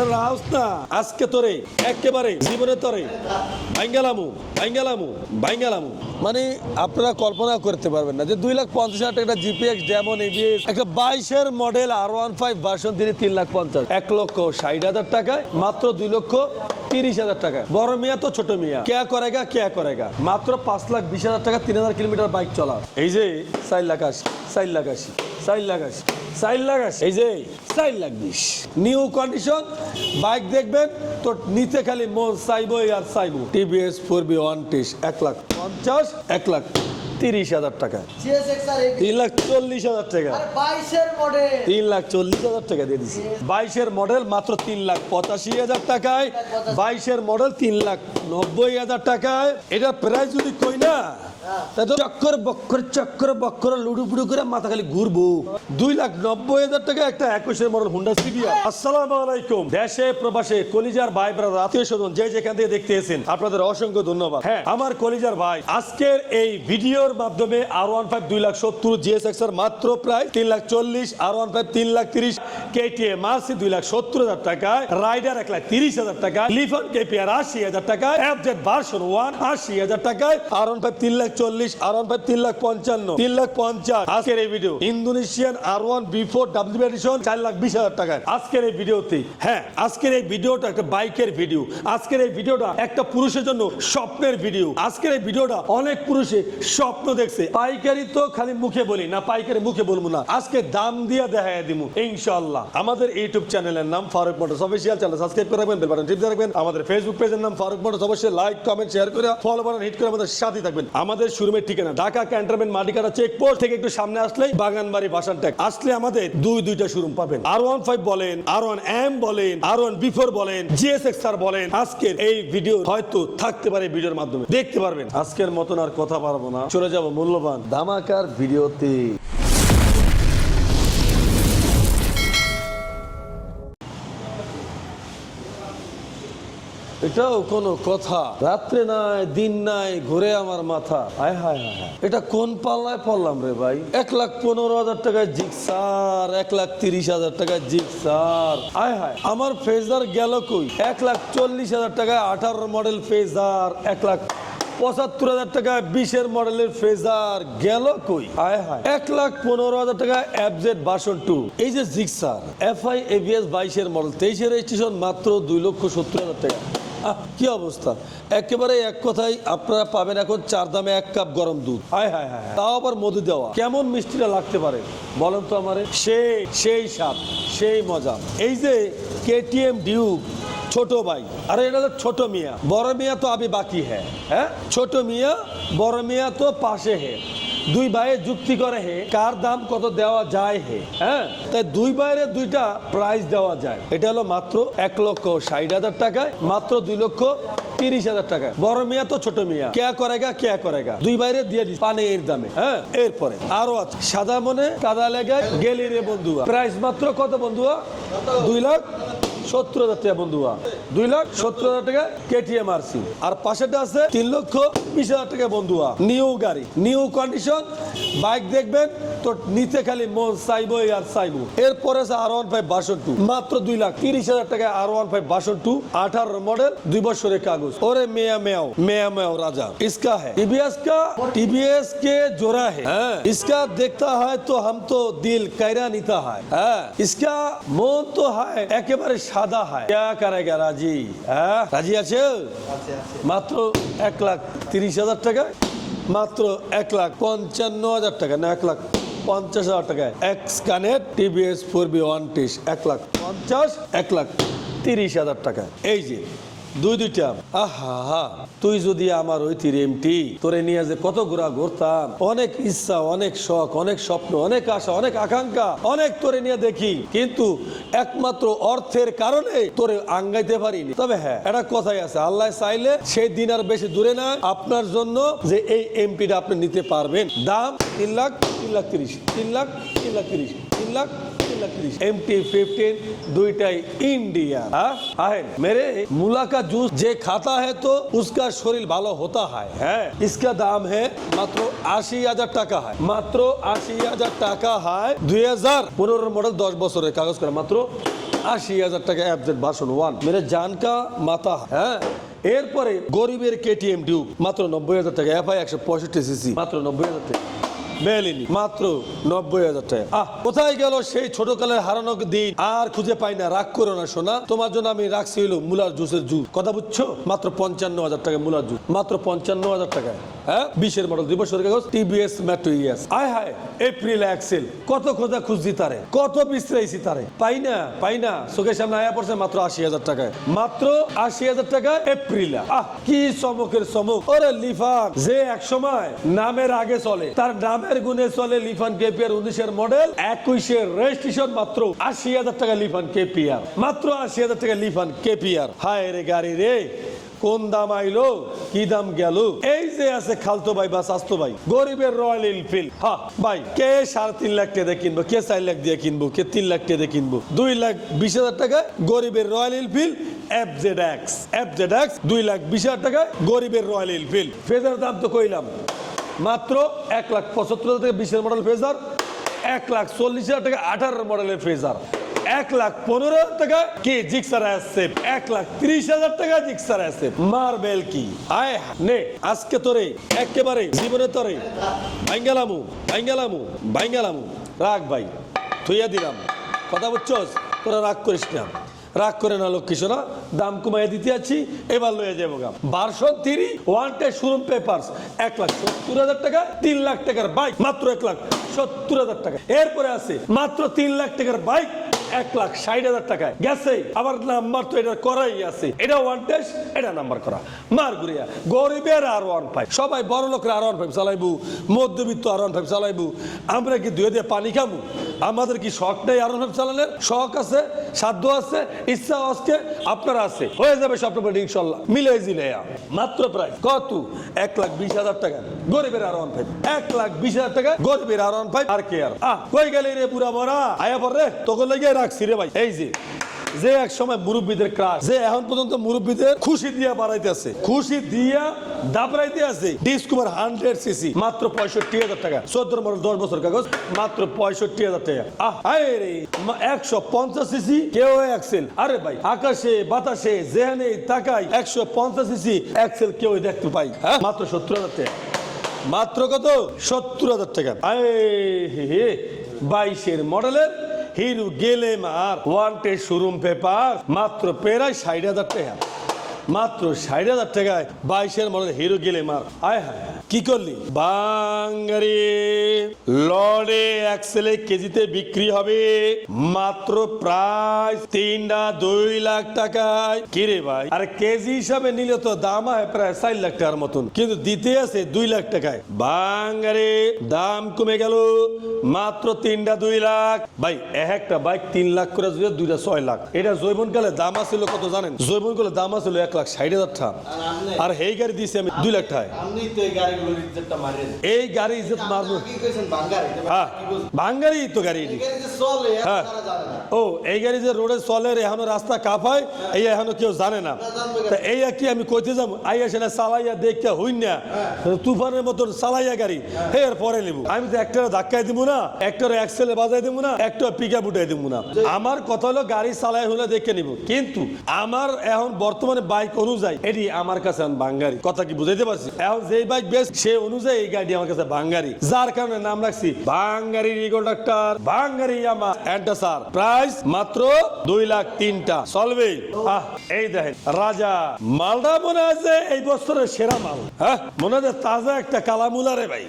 আজকে তোরে, একেবারে জীবনে তোরে। বাইঙ্গালামু বাইঙ্গালামু বাইঙ্গালামু। মানে আপনারা কল্পনা করতে পারবেন না যে দুই লাখ পঞ্চাশ হাজার টাকা জিপিএক্স যেমন এবিএস, একটা বাইশের model R one five version তিনি তিন লাখ পঞ্চাশ। এক লক্ষ ষাট হাজার টাকায়, মাত্র দুই লক্ষ তিরিশ হাজার টাকা বড় মিয়া তো ছোট মিয়া। কেয়া করেগা কেয়া করেগা। মাত্র পাঁচ লাখ বিশ হাজার টাকা, তিন হাজার কিলোমিটার বাইক চলা। এই যে, চার লাখ আশি, চার লাখ আশি। আশি চার লাখ আশি এই যে লাখ বিশ নিউ কন্ডিশন বাইক দেখবেন তো নিচে খালি মন চাইব আর চাইব। টিভিএস ফোর বি ওয়ান টিস এক লাখ পঞ্চাশ এক লাখ তিরিশ হাজার টাকা। তিন লাখ চল্লিশ হাজার টাকা। বাইশের মডেল তিন লাখ চল্লিশ হাজার টাকা দিয়ে দিছি। বাইশের মডেল মাত্র তিন লাখ পঁচাশি হাজার টাকায়। বাইশের মডেল তিন লাখ নব্বই হাজার টাকায়। এটা প্রাইস যদি কই না চক্কর বক্কর চক্কর বক্কর লুডু ফুডু করে মাথা খালি ঘুরবো। দুই লাখ নব্বই হাজার টাকা একটা একুশের মডেল হুন্ডা সিবিআর আসসালামু আলাইকুম। দেশে প্রবাসে কলিজার ভাই ব্রাদার আত্মীয় স্বজন যে যেখান থেকে দেখতে এসেন আপনাদের অসংখ্য ধন্যবাদ। হ্যাঁ। আমার কলিজার ভাই আজকের এই ভিডিওর মাধ্যমে আর ওয়ান ফাইভ দুই লাখ সত্তর জিএসএক্স এর মাত্র প্রায় তিন লাখ চল্লিশ আর ওয়ান ফাইভ তিন লাখ তিরিশ কেটিএম আরসি দুই লাখ সত্তর হাজার টাকায় রাইডার এক লাখ তিরিশ হাজার টাকা লিফন কেপিআর আশি হাজার টাকায় এফজেড ভার্সন ওয়ান আশি হাজার টাকায় আর ওয়ান ফাইভ তিন লাখ চল্লিশ আর ওয়ান ফাইভ তিন লাখ পঞ্চান্ন, তিন লাখ পঞ্চাশ। আজকের এই video Indonesian R one W edition চার লাখ বিশ হাজার টাকায় আজকের এই ভিডিওতে হ্যাঁ আজকের এই ভিডিওটা একটা বাইকের ভিডিও আজকের এই ভিডিওটা একটা পুরুষের জন্য স্বপ্নের ভিডিও আজকের এই ভিডিওটা অনেক পুরুষে স্বপ্ন দেখছে। পাইকারি তো খালি মুখে বলি না, পাইকারি মুখে বলব না। আজকে দাম দিয়া দেখাই দিমু, ইনশাআল্লাহ। আমাদের ইউটিউব চ্যানেলের নাম Faruk motors official channel subscribe করে রাখবেন বেল বাটন টিপ রাখবেন। আমাদের ফেসবুক পেজের নাম ফারুক মোটরস অবশ্যই লাইক কমেন্ট শেয়ার করে ফলো বাটন হিট করে আমাদের সাথে থাকবেন। আমাদের শোরুমের ঠিকানা। ঢাকা ক্যান্টনমেন্ট মাটিকাটা চেকপোস্ট থেকে একটু সামনে আসলেই বাগানবাড়ি ভাষান ট্যাক আসলে আমাদের দুই দুইটা শোরুম পাবেন। আর ওয়ান ফাইভ বলেন আর ওয়ান এম বলেন আর ওয়ান বিফোর বলেন জিএসএক্স আর বলেন। আজকের এই ভিডিও হয়তো থাকতে পারে ভিডিওর মাধ্যমে। দেখতে পারবেন। আজকের মতন আর কথা পারব না। চলে যাব মূল্যবান ধামাকার ভিডিওতে এটাও কোনো কথা। রাত্রে নাই, দিন নাই, ঘুরে আমার মাথা। হায় হায় হায়। এটা কোন পাল্লায় পড়লাম রে ভাই? এক লাখ পনেরো হাজার টাকায় জিক্সার এক লাখ তিরিশ হাজার টাকায় জিক্সার হায় হায়। আমার ফেজার গেল কই? এক লাখ চল্লিশ হাজার টাকায় আঠারো মডেল ফেজার, এক লাখ পঁচাত্তর হাজার টাকা বিশের মডেলের ফেজার গেল কই? আয় হায়। এক লাখ পনেরো হাজার টাকা এফজেড বাসন টু। এই যে জিক্সার এফআই এবিএস বাইশের মডেল, তেইশের রেজিস্ট্রেশন মাত্র দুই লক্ষ সত্তর হাজার টাকা। কি অবস্থা? একেবারে এক কথাই আপনারা পাবেন এখন চার দামে এক কাপ গরম দুধ। হায় হায় হায় তাও আবার মধু দেওয়া। কেমন মিষ্টিটা লাগতে পারে? বলেন তো আমারে। সেই সেই স্বাদ সেই মজা। এই যে কেটিএম ডিউক ছোট ভাই আরে এটা তো ছোট মিয়া। বড় মিয়া তো আবি বাকি হ্যাঁ হ্যাঁ? ছোট মিয়া বড় মিয়া তো পাশে হে। দুই ভাইয়ে যুক্তি করে হে, কার দাম কত দেওয়া যায় হে হ্যাঁ? তাই দুই বাইরে দুইটা প্রাইস দেওয়া যায়। এটা হলো মাত্র এক লক্ষ ষাট হাজার টাকায়, মাত্র দুই লক্ষ তিরিশ হাজার টাকায়। বড় মিয়া তো ছোট মিয়া। কেয়া করেগা কেয়া করেগা? দুই বাইরে দিয়ে দিস পানির দামে হ্যাঁ? এরপরে আরও আছে, সাদা মনে কাদা লেগে গেলি রে বন্ধুয়া। প্রাইস মাত্র কত বন্ধুয়া? দুই লাখ সত্তর হাজার টাকা বন্ধুয়া দুই লাখ সত্তর হাজার টাকা কেটিএম আরসি আর পাশেটা আছে তিন লক্ষ বিশ হাজার টাকা বন্ধুয়া নিউ গাড়ি নিউ কন্ডিশন বাইক দেখবেন তো নিচে খালি মন চাইবো আর চাইবো এরপরে আছে R one five version two মাত্র দুই লাখ তিরিশ হাজার টাকা R one five version two আঠারো মডেল দুই বছরের কাগজ ওরে মেয়া মেয়াও মেয়া মেয়াও রাজা इसका है टीबीएस का टीबीएस के जोड़ा है हाँ, इसका देखता है तो हम तो दिल कैरा नीता है हाँ, इसका মন তো হয় একেবারে সাদা হয়। ক্যা করেগা রাজি। হ্যাঁ? রাজি আছে? মাত্র এক লাখ তিরিশ হাজার টাকা? মাত্র এক লাখ পঞ্চান্ন হাজার টাকা না এক লাখ পঞ্চাশ হাজার টাকায় এক্স কানের টিভিএস ফোর বি ওয়ান টিস এক লাখ পঞ্চাশ এক লাখ তিরিশ হাজার টাকা। এই যে দুই দুইটা। আহা তুই যদি আমার ওই এমটি, তোরে নিয়ে যে কত ঘোরা ঘুরতাম, অনেক ইচ্ছা, অনেক শখ, অনেক স্বপ্ন, অনেক আশা, অনেক আকাঙ্ক্ষা, অনেক তোরে নিয়ে দেখি, কিন্তু একমাত্র অর্থের কারণে তোরে আঙ্গাইতে পারিনি। তবে হ্যাঁ একটা কথাই আছে, আল্লাহ চাইলে সেই দিন আর বেশি দূরে না, আপনার জন্য যে এই এমপিটা আপনি নিতে পারবেন। দাম তিন লাখ তিন লাখ তিরিশ, তিন লাখ তিন লাখ তিরিশ, তিন লাখ এমটি 15 দুইটাই মেরে ভালো হ্যাঁ, টাকা হয়। মডেল 10 বছরের কাগজ মাত্র 80000 টাকা মেরে মাথা হ্যাঁ। এরপরে গরিবের কেটিএম ডিউ মাত্র নব্বই হাজার টাকা এফআই একশো পঁয়ষট্টি সিসি মাত্র নব্বই হাজার টাকা। বেলিনি মাত্র নব্বই হাজার টাকা। আহ, কোথায় গেল সেই ছোটকালের হারানো দিন? আর খুঁজে পাই না। রাগ করো না, সোনা। তোমার জন্য আমি রাখছি হইল মুলার জুসের জুস। কথা বুঝছ? মাত্র পঞ্চান্ন হাজার টাকা মুলার জুস। মাত্র পঞ্চান্ন হাজার হ্যাঁ? বিশের মডেল দুই বছরের কাগজ টিবিএস ইয়াস আয় হায় এপ্রিল কত খোঁজা খুঁজছি তারে। কত বিশ্রাইছি তারে। পাই না পাই না। চোখের সামনে আয়া পড়ছে মাত্র আশি হাজার টাকায়। মাত্র আশি হাজার টাকা এপ্রিল আহ, কি চমকের চমক। ওরে যে এক সময় নামের আগে চলে, তার নামের গুণে চলে লিফান কেপিআর উনিশের মডেল একুশের রেজিস্ট্রেশন মাত্র আশি হাজার টাকা লিফান কেপিআর মাত্র আশি হাজার টাকা লিফান কেপিআর হায় রে গাড়ি রে, কোন দাম আইলো, কি দাম গেল? এই যে আছে খালতো ভাই বা স্বাস্থ্য ভাই, গরিবের রয়্যাল এনফিল্ড। হা, ভাই, কে সাড়ে তিন লাখ টাকা কিনবো, কে চার লাখ দিয়ে কিনবো, কে তিন লাখ টাকা দিয়ে কিনবো? দুই লাখ বিশ হাজার টাকা, গরিবের Royal Enfield F Z X. F Z X, দুই লাখ বিশ হাজার টাকা, গরিবের রয়্যাল এনফিল্ড। ফেজার দাম তো কইলাম। মাত্র এক লাখ পঁচাত্তর হাজার টাকা বিশের মডেল ফেজার এক লাখ চল্লিশ হাজার টাকা আঠারো মডেলের ফেজার এক লাখ পনেরো হাজার টাকা কি জিক্সার আসছে এক লাখ ত্রিশ হাজার টাকা জিক্সার আসছে মার্বেল কি? আয় নে, আজকে তোরে, একেবারে জীবনে তোরে। বাইঙ্গালামু বাইঙ্গালামু বাইঙ্গালামু রাখ ভাই, থইয়া দিলাম। কথা বুঝছস? তোরা রাগ করিস না। রাগ করে না লক্ষ্মী সোনা দাম কমাই দিতে আছি এবার লয়ে যাব গা। বারশো তিরি ওয়ান টে শোরুম পেপার এক লাখ সত্তর হাজার টাকা, তিন লাখ টাকার বাইক মাত্র এক লাখ সত্তর হাজার টাকা। এরপরে আছে, মাত্র তিন লাখ টাকার বাইক এক লাখ ষাট হাজার টাকায় গেছে। আবার নাম্বার তো এটা করাই আছে। এটা ওয়ান টেস্ট এটা নাম্বার করা। মার গুড়িয়া, গরিবের আর ওয়ান সবাই বড় আর ওয়ান চালাইবো, মধ্যবিত্ত আর ওয়ান চালাইবো। আমরা কি দুয়ে দিয়ে পানি খাব আমাদের কি শখ নেই আর ওয়ান শখ আছে, সাধ্য আছে, ইচ্ছা আজকে আপনার আছে। হয়ে যাবে ইনশাল্লাহ। মিলে মাত্র প্রায় কত? এক লাখ বিশ হাজার টাকা। গরিবের আর ওয়ান এক লাখ বিশ হাজার টাকা, গরিবের আর ওয়ান আর কে আর? কই গেলি রে পুরা বড়া আয়া পর রে। তোকে লেগে রাখছি রে ভাই। এই যে যে এক সময় মুরব্বীদের ক্রাশ যে এখন পর্যন্ত মুরব্বীদের খুশি দিয়া বাড়াইতেছে, খুশি দিয়া দাবড়াইতে আছে। ডিসকভার হান্ড্রেড সিসি মাত্র পঁয়ষট্টি হাজার টাকা। চোদ্দ মডেল দশ বছর কাগজ, মাত্র পঁয়ষট্টি হাজার টাকা। আহ একশো পঞ্চাশ সিসি কেউ এক্সেল আরে ভাই, আকাশে, বাতাসে, যেখানে তাকাই, একশো পঞ্চাশ সিসি এক্সেল কেউ দেখতে পাই। হ্যাঁ? মাত্র সত্তর হাজার টাকা। মাত্র কত? সত্তর হাজার টাকা। বাইশের মডেলের হিরো গেলেম আর ওয়ান্টেড শোরুম পেপার মাত্র প্রায় ষাট হাজার টাকা। মাত্র ষাট হাজার টাকায় বাইশের মডেল হিরো গেলে মার আয় হায় কি করলি? বাঙ্গারি লড়ে এক্সেলে কেজিতে বিক্রি হবে মাত্র প্রায় তিনটা দুই লাখ টাকায়। কিরে ভাই? আর কেজি হিসাবে নিলে তো দাম হয় প্রায় চার লাখ টাকার মতন। কিন্তু দিতে আছে দুই লাখ টাকায়। বাঙ্গারে দাম কমে গেল মাত্র তিনটা দুই লাখ। ভাই, এক একটা বাইক তিন লাখ করে দুইটা ছয় লাখ। এটা জৈবন কালে দাম আছিল কত জানেন? জৈবন কালে দাম আছিল এক লাখ। ষাট হাজার টাকা আর এই গাড়ি দিয়েছি আমি দুই লাখ তো এই গাড়ি ইজ্জত মারবো। হ্যাঁ বাঙ্গারি তো গাড়ি হ্যাঁ। ও এই গাড়ি যে রোডে চলে এখনও রাস্তা কাঁপায় এই এখনও কেউ জানে না। তা এই কি আমি কইতে যাব? আইয়া সেটা চালাইয়া দেখতে হইন না। তুফানের মতন চালাইয়া গাড়ি। হে এর পরে নিব। আমি তো একটা ধাক্কায় দিব না একটা এক্সেলে বাজাই দিব না একটা পিক আপ উঠাই দিব না আমার কথা হলো গাড়ি চালাই হলে দেখে নিব। কিন্তু আমার এখন বর্তমানে বাইক অনুযায়ী, এটি আমার কাছে বাঙ্গারি। কথা কি বুঝাইতে পারছি? এখন বাইক সে অনুযায়ী এই গাড়ি আমার কাছে বাঙ্গারি। যার কারণে নাম রাখছি বাঙ্গারি বাঙ্গারি অ্যান্টাসার। প্রাইস মাত্র দুই লাখ তিনটা। এই দেখেন, রাজা মালটা মনে আছে এই বছরের সেরা মাল। হ্যাঁ মনে আছে তাজা একটা রে ভাই।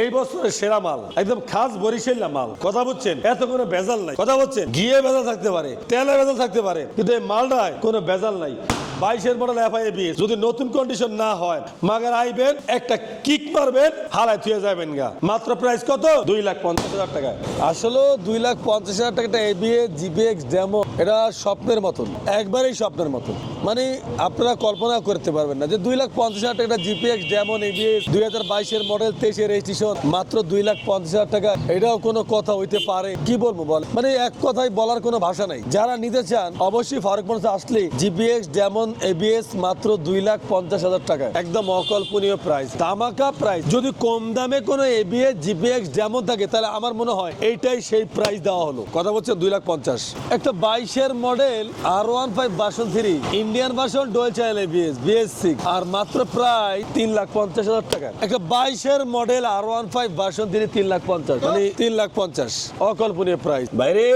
এই বছরের সেরা মাল। একদম খাস বরিশাল্লা মাল। কথা বুঝছেন? এত কোনো বেজাল নাই। কথা বুঝছেন? গিয়ে বেজাল থাকতে পারে, তেলে বেজাল থাকতে পারে, কিন্তু এই মালটায় কোনো বেজাল নাই। বাইশের মডেল এফআইএ বিএস যদি নতুন কন্ডিশন না হয়, মাগার আইবেন, একটা কিক মারবেন হারায় থুয়ে যাবেন গা। মাত্র প্রাইস কত? দুই লাখ পঞ্চাশ হাজার টাকা। আসলে দুই লাখ পঞ্চাশ হাজার টাকাটা এবিএ জিবিএক্স ডেমো এটা স্বপ্নের মতন। একবারেই স্বপ্নের মতন। মানে আপনারা কল্পনা করতে পারবেন না যে দুই লাখ পঞ্চাশ হাজার টাকা জিপিএক্স যেমন এবিএস, দুই হাজার বাইশের মডেল, তেইশের রেজিস্ট্রেশন, মাত্র দুই লাখ পঞ্চাশ হাজার টাকা। এটাও কোনো কথা হইতে পারে। কি বলব বল? মানে এক কথায় বলার কোনো ভাষা নাই। যারা নিতে চান, অবশ্যই ফারুক মানুষ আসলে জিপিএক্স যেমন এবিএস মাত্র দুই লাখ পঞ্চাশ হাজার টাকা। একদম অকল্পনীয় প্রাইস দামাকা প্রাইস যদি কম দামে কোনো এবিএস, জিপিএক্স যেমন থাকে, তাহলে আমার মনে হয় এইটাই সেই প্রাইস দেওয়া হলো। কথা বলছে দুই লাখ পঞ্চাশ। একটা বাইশের model R one five version three Indian version dual channel ABS BS six আর মাত্র প্রায় তিন লাখ পঞ্চাশ হাজার টাকা। একটা বাইশের model R one five version three তিন লাখ পঞ্চাশ। মানে তিন লাখ পঞ্চাশ। অকল্পনীয় প্রাইস বাইরে,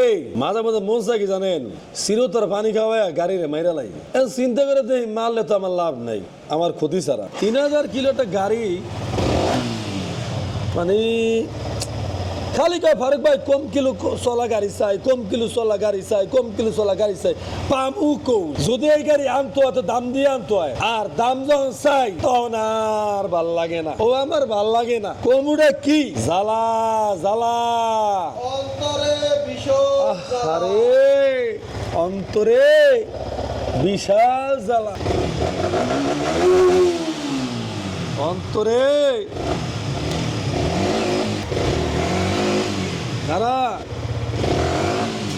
মাঝে মাঝে মন চাই কি জানেন? চিরতর পানি খাওয়ায় গাড়িরে মাইরা এখন চিন্তা করে দেখি, মারলে তো আমার লাভ নাই, আমার ক্ষতি ছাড়া। তিন হাজার কিলো গাড়ি মানে খালি কয় ফারুক ভাই কম কিলো চলা গাড়ি চাই কম কিলো চলা গাড়ি চাই কম কিলো চলা গাড়ি চাই। পাম উ কৌ যদি এই গাড়ি আনতো হয় তো দাম দিয়ে আনতো হয়। আর দাম যখন চাই তখন আর ভালো লাগে না। ও আমার ভালো লাগে না। কমুটা কি? জ্বালা জ্বালা। আরে অন্তরে বিশাল জ্বালা। অন্তরে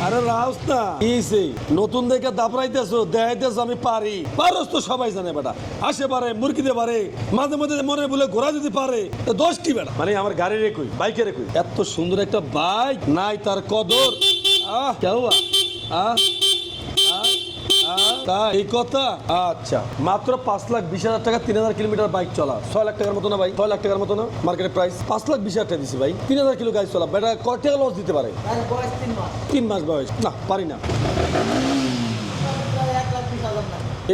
আরে রাউস না। ইসে নতুন দেখে দাপড়াইতেছো দেখাইতেছো আমি পারি। পারস তো সবাই জানে বেটা। আসে পারে মুরগিতে পারে মাঝে মাঝে মনে বলে ঘোরা যদি পারে তো কি বেটা? মানে আমার গাড়ির কই বাইকের কই এত সুন্দর একটা বাইক নাই তার কদর। আহ কেউ আহ। তাই? এই কথা? আচ্ছা। মাত্র পাঁচ লাখ বিশ হাজার টাকা তিন হাজার কিলোমিটার বাইক চলা। ছয় লাখ টাকার মতো না ভাই? ছয় লাখ টাকার মতো না? মার্কেটের প্রাইস পাঁচ লাখ বিশ হাজার টাকা দিছি ভাই। তিন হাজার কিলো গাড়ি চলা। বেটা কয় টাকা লস দিতে পারে? তিন মাস। বয়স। না পারি না।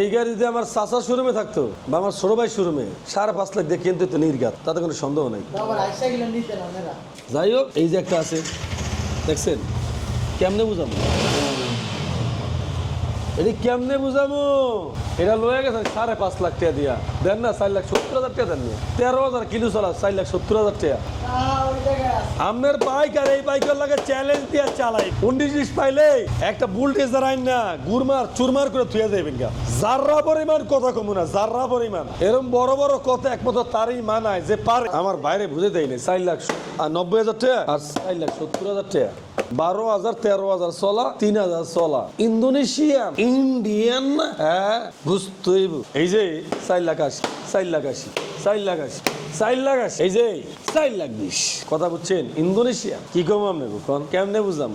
এই গাড়ি যদি আমার চাচার শোরুমে থাকতো বা আমার ছোট ভাই শোরুমে সাড়ে পাঁচ লাখ দিয়ে কিনতে তো নির্গাত তাতে কোনো সন্দেহ নেই। যাই হোক এই যে একটা আছে। দেখছেন? কেমনে বুঝাবো? এটি কেমনে বুঝাবো এটা লয়ে গেছেন সাড়ে পাঁচ লাখ টাকা দিয়া। দেন না চার লাখ সত্তর হাজার টাকা দেন তেরো হাজার কিলো চলা চার লাখ সত্তর হাজার টাকা। আমের বাইক আর এই বাইকের লাগে চ্যালেঞ্জ দিয়ে চালাই। উনিশ পাইলে একটা বুলটেজার আইন না গুরমার চুরমার করে থুয়ে দেবেন গা। জাররা পরিমাণ কথা কমু না জাররা পরিমাণ। এরকম বড় বড় কথা একমাত্র তারই মানায় যে পারে। আমার বাইরে বুঝে দেয়নি, চার লাখ আর নব্বই হাজার টাকা, আর চার লাখ সত্তর হাজার টাকা। বারো হাজার, তেরো হাজার চলা, তিন হাজার চলা। ইন্দোনেশিয়ান, ইন্ডিয়ান হ্যাঁ বুঝতেই এই যে চার লাখ আশি, চার লাখ আশি। আশি চার লাখ আশি এই যে। চার লাখ বিশ। কথা বুঝছেন ইন্দোনেশিয়া। কি কম আপনি কোন? কেমনে বুঝলাম?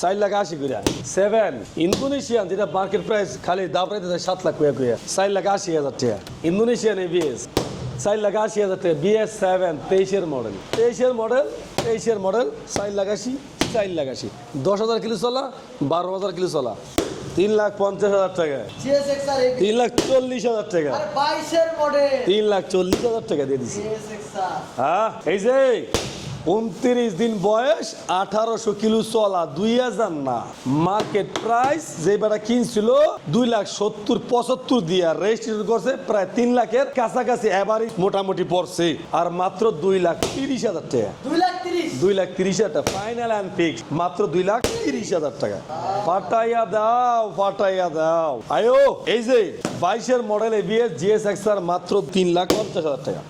চার লাখ আশি করে সেভেন ইন্দোনেশিয়ান যেটা মার্কেট প্রাইস খালি দাম প্রাইস সাত লাখ কুয়া কুয়া চার লাখ আশি হাজার টাকা। ইন্দোনেশিয়ান এবিএস চার লাখ আশি হাজার টাকা বিএস সেভেন তেইশের মডেল তেইশের মডেল তেইশের মডেল চার লাখ আশি চার লাখ আশি। দশ হাজার কিলো চলা বারো হাজার কিলো চলা। তিন লাখ পঞ্চাশ হাজার টাকা। তিন লাখ চল্লিশ হাজার টাকা। তিন লাখ চল্লিশ হাজার টাকা দিয়ে দিচ্ছি হ্যাঁ এই যে উনত্রিশ দিন বয়স আঠারোশো কিলো চলা দুই হাজার না। মার্কেট প্রাইস যে বেটা কিনছিল দুই লাখ সত্তর পঁচাত্তর দিয়া রেজিস্ট্রেশন করছে প্রায় তিন লাখের কাছাকাছি এভারেজ মোটামুটি পড়ছে। আর মাত্র দুই লাখ তিরিশ হাজার টাকা। দুই লাখ তিরিশ। হাজার টাকা। ফাইনাল অ্যান্ড ফিক্স মাত্র দুই লাখ তিরিশ হাজার টাকা। ফাটাইয়া দাও ফাটাইয়া দাও। আয়ো এই যে বাইশের model ABS GS X R মাত্র তিন লাখ পঞ্চাশ হাজার টাকা।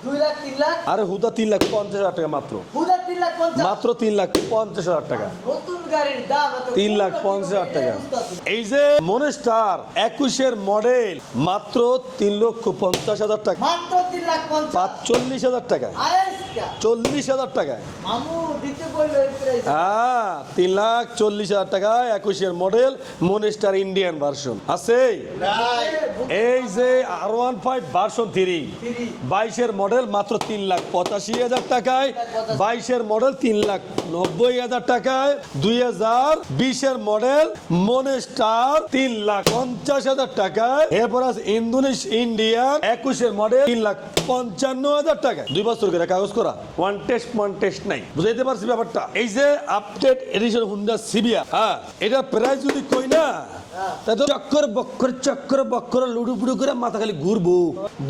আরে হুদা তিন লাখ পঞ্চাশ হাজার টাকা মাত্র। হুদা মাত্র তিন লাখ পঞ্চাশ হাজার টাকা। তিন লাখ পঞ্চাশ হাজার টাকা। এই যে মনেস্টার একুশের মডেল মাত্র তিন লক্ষ পঞ্চাশ হাজার টাকা। পাঁচচল্লিশ হাজার টাকা। চল্লিশ হাজার টাকা মামু দিতে বলল এই প্রাইস হ্যাঁ তিন লাখ চল্লিশ হাজার টাকা একুশের মডেল মনেস্টার ইন্ডিয়ান ভার্সন আছে? এই যে R one five version three বাইশের মডেল মাত্র তিন লাখ পঁচাশি হাজার টাকায় বাইশের মডেল তিন লাখ নব্বই হাজার টাকায় দুই হাজার বিশের মডেল মনেস্টার তিন লাখ পঞ্চাশ হাজার টাকায় এরপর আছে ইন্দোনেশ ইন্ডিয়ান একুশের মডেল তিন লাখ পঞ্চান্ন হাজার টাকা দুই বছর করে কাগজ করা। ওয়ান টেস্ট ওয়ান টেস্ট নাই। বুঝাইতে পারছি ব্যাপারটা? এই যে আপডেট এডিশন হুন্ডা সিবিয়া হ্যাঁ এটা প্রাইস যদি কই না চক্কর বক্কর চক্কর বক্কর লুডু ফুডু করে মাথা খালি ঘুরবো।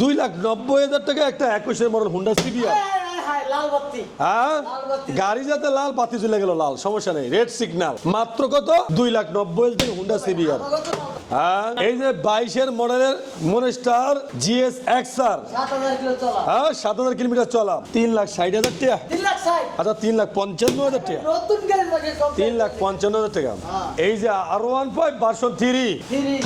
দুই লাখ নব্বই হাজার টাকা একটা একুশের মডেল হুন্ডা সিবিয়া হায় গাড়ি যাতে লাল বাতি চলে গেল লাল সমস্যা নেই রেড সিগন্যাল মাত্র কত? দুই লাখ নব্বই হাজার টাকা হুন্ডা সিবিআর কত হ্যাঁ? এই যে বাইশের মডেলের মনেস্টার জিএস এক্স আর সাত হাজার কিলো চলা। হ্যাঁ সাত হাজার কিলোমিটার চলা। তিন লাখ ষাট হাজার টাকা। আচ্ছা তিন লাখ পঞ্চান্ন হাজার টাকা। তিন লাখ পঞ্চান্ন হাজার টাকা। হ্যাঁ। এই যে R one five version three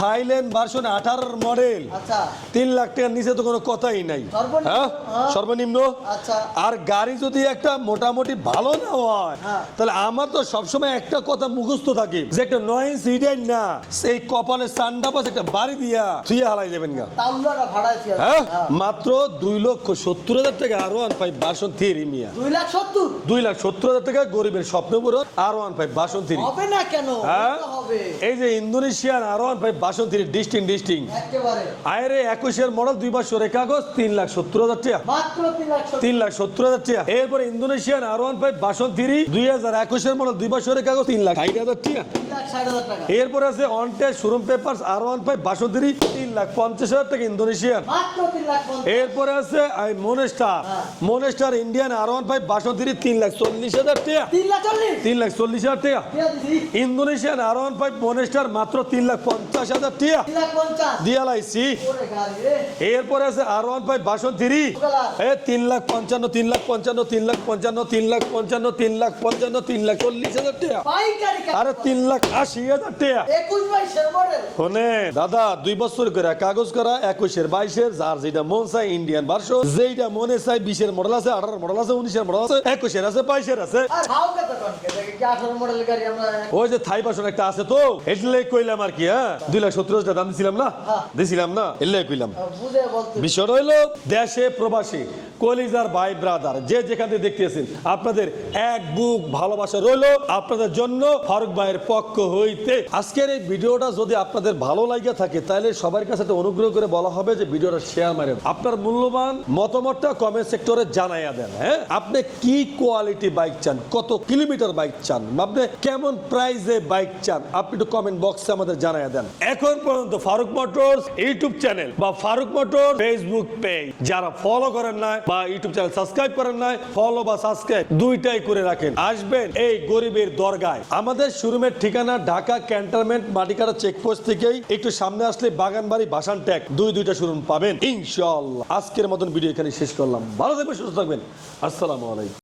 Thailand version আঠারোর মডেল আচ্ছা। তিন লাখ টাকার নিচে তো কোনো কথাই নাই। হ্যাঁ? হ্যাঁ। সর্বনিম্ন। আচ্ছা। আর গাড়ি যদি একটা মোটামুটি ভালো না হয় হ্যাঁ। তাহলে আমার তো সবসময় একটা কথা মুখস্থ থাকে যে একটা নয় সিডেন না। সেই কপালে সান্ডা পাশে একটা বাড়ি দিয়া থুয়ে হালাই দেবেন গা। তাউলাটা ভাড়াইছি আর কি। হ্যাঁ? হ্যাঁ। মাত্র দুই লক্ষ সত্তর হাজার টাকা R one five version three মিয়া। দুই লাখ সত্তর? দুই লাখ সত্তর হাজার টাকা গরিবের স্বপ্ন পূরণ R one five version three হবে না কেন? হ্যাঁ? এই যে Indonesian R one five version three ডিস্টিং ডিস্টিং। আয়রে একুশের মডেল দুই কাগজ তিন লাখ সত্তর হাজার টাকা। তিন লাখ সত্তর। হাজার টাকা। এরপরে Indonesian R one five version three দুই হাজার একুশের মডেল দুই কাগজ তিন লাখ ষাট হাজার টাকা। এরপরে আছে showroom paper R one five version three তিন লাখ পঞ্চাশ হাজার টাকা ইন্দোনেশিয়ান এরপরে আছে মনেস্টার হ্যাঁ। Monster Indian R one five version three তিন লাখ চল্লিশ হাজার টাকা তিন লাখ চল্লিশ হাজার টাকা Indonesian R one five Monster মাত্র তিন লাখ পঞ্চাশ হাজার টাকা রে এরপরে আছে R one five version three এ তিন লাখ পঞ্চান্ন তিন লাখ পঞ্চান্ন তিন লাখ পঞ্চান্ন তিন লাখ পঞ্চান্ন তিন লাখ পঞ্চান্ন তিন লাখ চল্লিশ হাজার টাকা আরে তিন লাখ আশি হাজার টাকা একুশ বাইশের মডেল দাদা দুই বছর করে কাগজ করা একুশের বাইশের যার যেটা মন চাই ইন্ডিয়ান ভার্সন যেটা মনে চাই বিশের মডেল আছে আঠারো মডেল আছে উনিশের মডেল আছে একুশের আছে বাইশের আছে। ওই যে থাই বাসন একটা আছে তো এটলে কইলাম আর কি হ্যাঁ? দুই লাখ সত্তর হাজার দাম দিছিলাম না? হ্যাঁ। দিছিলাম না এলে কইলাম। হইল দেশে প্রবাসী কলিজার ভাই ব্রাদার যে যেখান থেকে দেখতেছেন আপনাদের এক বুক ভালোবাসা রইল আপনাদের জন্য ফারুক ভাইয়ের পক্ষ হইতে। আজকের এই ভিডিওটা যদি আপনাদের ভালো লাগে থাকে তাহলে সবার কাছে অনুগ্রহ করে বলা হবে যে ভিডিওটা শেয়ার মারেন। আপনার মূল্যবান মতামতটা কমেন্ট সেক্টরে জানাইয়া দেন হ্যাঁ? আপনি কি কোয়ালিটি বাইক চান? কত কিলোমিটার বাইক চান? আপনি কেমন প্রাইসে বাইক চান? আপনি একটু কমেন্ট বক্সে আমাদের জানাইয়া দেন। এখন পর্যন্ত ফারুক মোটরস ইউটিউব চ্যানেল বা ফারুক মোটর ফেসবুক পেজ যারা ফলো করেন না বা ইউটিউব চ্যানেল সাবস্ক্রাইব করেন না ফলো বা সাবস্ক্রাইব দুইটাই করে রাখেন। আসবেন এই গরিবের দরগায়। আমাদের শোরুমের ঠিকানা ঢাকা ক্যান্টনমেন্ট মাটিকাটা চেকপোস্ট থেকেই একটু সামনে আসলে বাগান বাড়ি বাসান ট্যাগ। দুই দুইটা শোরুম পাবেন। ইনশাল আজকের মতন ভিডিও এখানে শেষ করলাম। ভালো থাকবেন, সুস্থ থাকবেন। আসসালামু আলাইকুম।